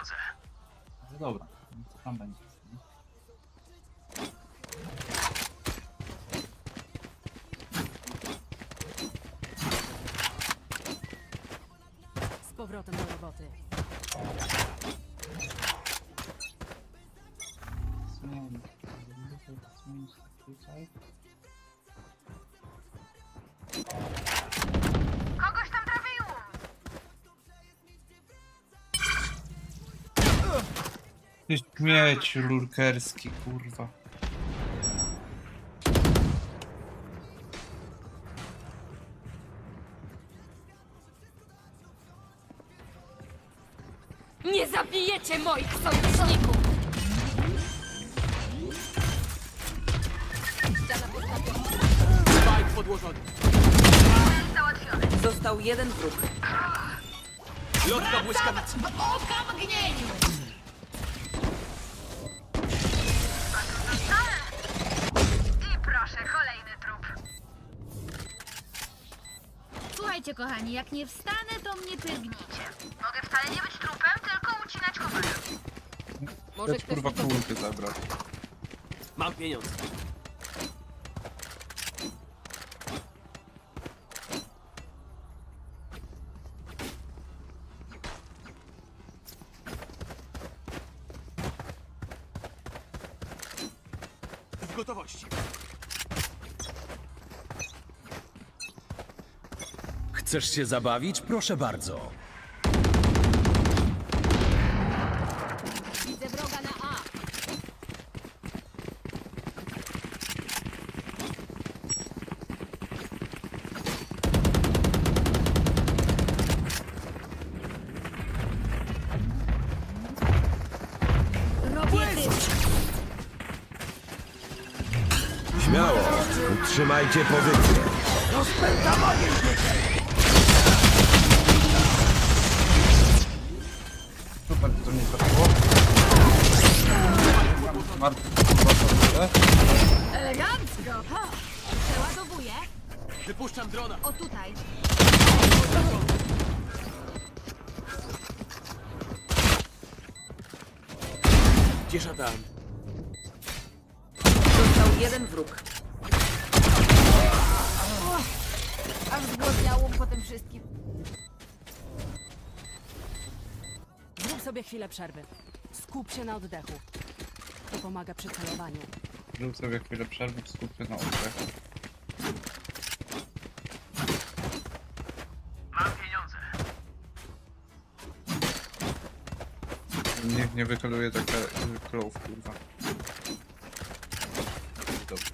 pieniądze. Ale dobra, no co tam będzie? nie? Z powrotem do roboty. Zmień tutaj. Ty śmieć lurkerski, kurwa. Nie zabijecie moich sojuszników! Spike podłożony. Załatwiony. Został jeden wróg. Lotka błyskawicy. Oka! Kochani, jak nie wstanę, to mnie pyrgnijcie. Mogę wcale nie być trupem, tylko ucinać komary. Może Chcesz ktoś kurwa mi zabrać. Mam pieniądze. W gotowości. Chcesz się zabawić? Proszę bardzo. Widzę wroga na A. Robię. Śmiało. Utrzymajcie pozycję. Marty, kurwa, Elegancko! Ha! Przeładowuję. Wypuszczam drona. O tutaj. Gdzie szatan? Został jeden wróg. Aż zgłodniało po tym wszystkim. Zrób sobie chwilę przerwy. Skup się na oddechu. To pomaga przy celowaniu. Zrób sobie chwilę przerwy, skup się na oddech. Mam pieniądze. Niech nie wykoluje taka klow, kurwa. Dobrze.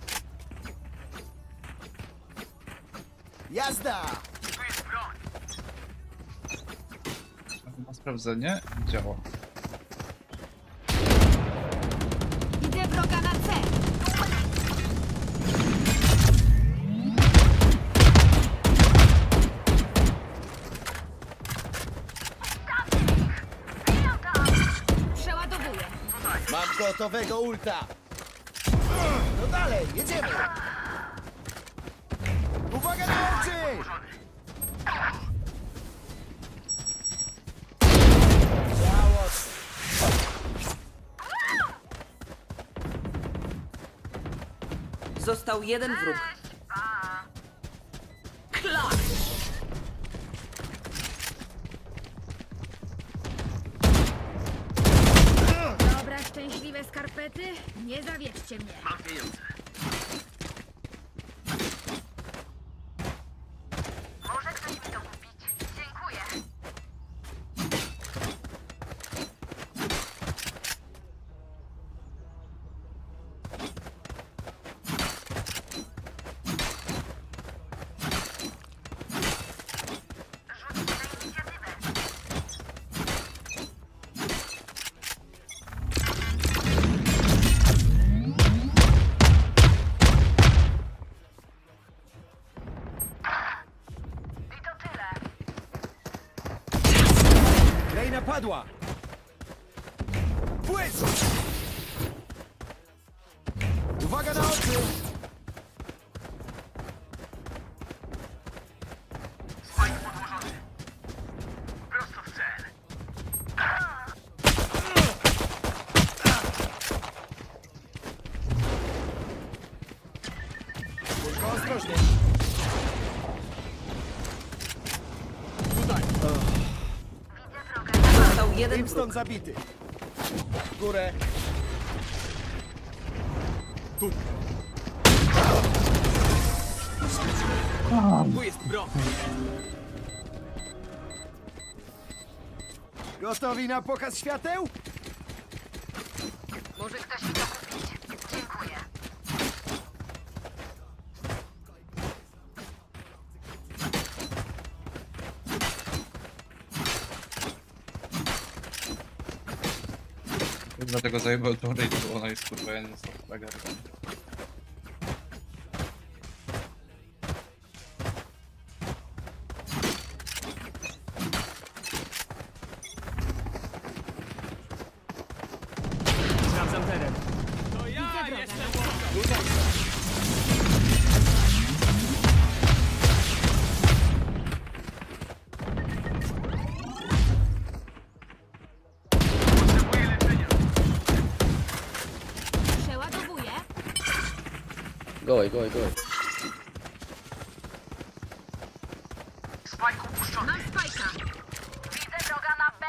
Jazda! Tu jest broń. Na sprawdzenie działa. Gotowego ulta! No dalej, jedziemy! Uwaga na oczy! Został jeden wróg. Skarpety. Nie zawiedźcie mnie. Mam pieniądze. Reina padła! Błysk! Uwaga na oczy! Brimstone zabity. W górę. Tu jest broń. Gotowi na pokaz świateł? Może ktoś Dlatego zajebał tą rage, bo ona jest kurwa jeden z mega Sprawdzam teren. Gołej, gołej, gołej. Spajk upuszczony. Mam spajka. Widzę droga na B.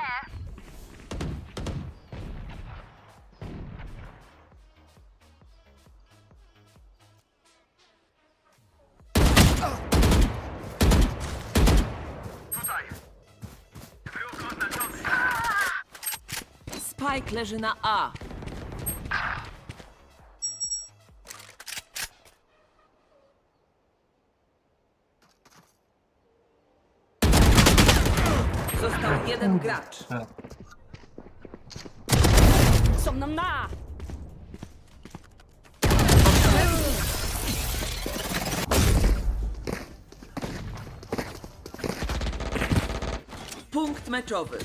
Tutaj. Wróg oznaczony. Spike leży na A. jeden gracz. Są nam na! Punkt meczowy.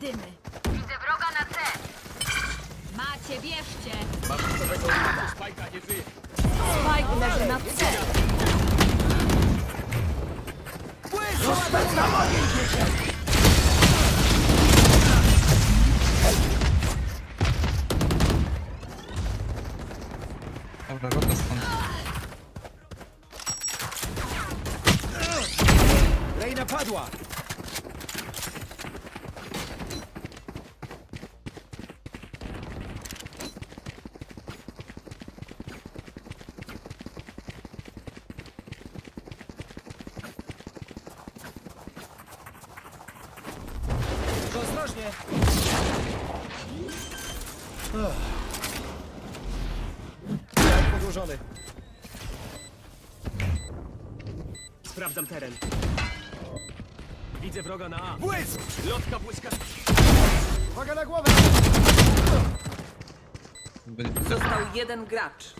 Dymy. Widzę wroga na C. Macie, bierzcie. Spajka nie żyje. Spike leży na C. Dobra, rota stąd. Reina padła. Jak podłożony. Sprawdzam teren. Widzę wroga na A. Błysk! Lotka błyska. Uwaga na głowę! Został jeden gracz.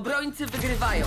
Obrońcy wygrywają.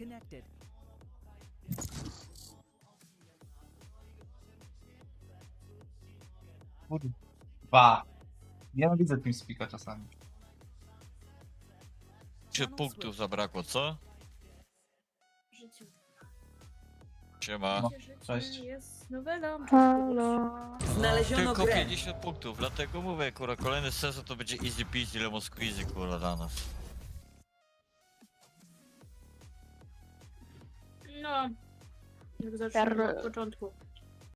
Connected. Kurwa. Ja widzę TeamSpeaka czasami. Zaznaczono punktów słyszę. zabrakło, co? W życiu. Siema. No, cześć. jest nowelą. Znaleziono Tylko grę. 50 punktów, dlatego mówię, kurwa, kolejny sezon to będzie easy peasy, lemon squeezy, kurwa, dla nas. Jak zaczynamy od początku.